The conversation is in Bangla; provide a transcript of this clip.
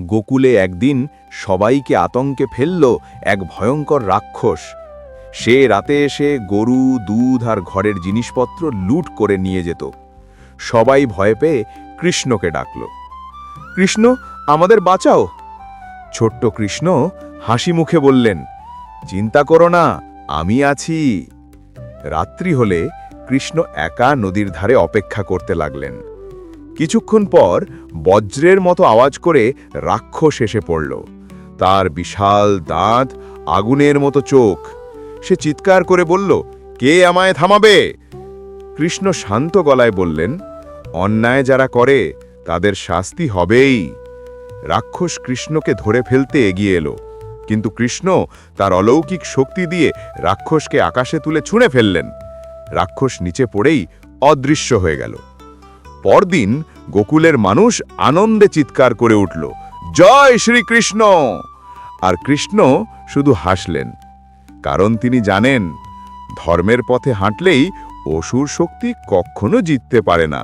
গোকুলে একদিন সবাইকে আতঙ্কে ফেলল এক ভয়ঙ্কর রাক্ষস। সে রাতে এসে গরু, দুধ আর ঘরের জিনিসপত্র লুট করে নিয়ে যেত। সবাই ভয় পেয়ে কৃষ্ণকে ডাকল। কৃষ্ণ, আমাদের বাঁচাও! ছোট্ট কৃষ্ণ হাসি মুখে বললেন, চিন্তা করো না, আমি আছি। রাত্রি হলে কৃষ্ণ একা নদীর ধারে অপেক্ষা করতে লাগলেন। কিছুক্ষণ পর বজ্রের মতো আওয়াজ করে রাক্ষস এসে পড়ল। তার বিশাল দাঁত, আগুনের মতো চোখ। সে চিৎকার করে বলল, কে আমায় থামাবে? কৃষ্ণ শান্ত গলায় বললেন, অন্যায় যারা করে, তাদের শাস্তি হবেই। রাক্ষস কৃষ্ণকে ধরে ফেলতে এগিয়ে এলো। কিন্তু কৃষ্ণ তার অলৌকিক শক্তি দিয়ে রাক্ষসকে আকাশে তুলে ছুঁড়ে ফেললেন। রাক্ষস নিচে পড়েই অদৃশ্য হয়ে গেল। পরদিন গোকুলের মানুষ আনন্দে চিৎকার করে উঠল, জয় শ্রীকৃষ্ণ! আর কৃষ্ণ শুধু হাসলেন, কারণ তিনি জানেন ধর্মের পথে হাঁটলেই অসুর শক্তি কখনো জিততে পারে না।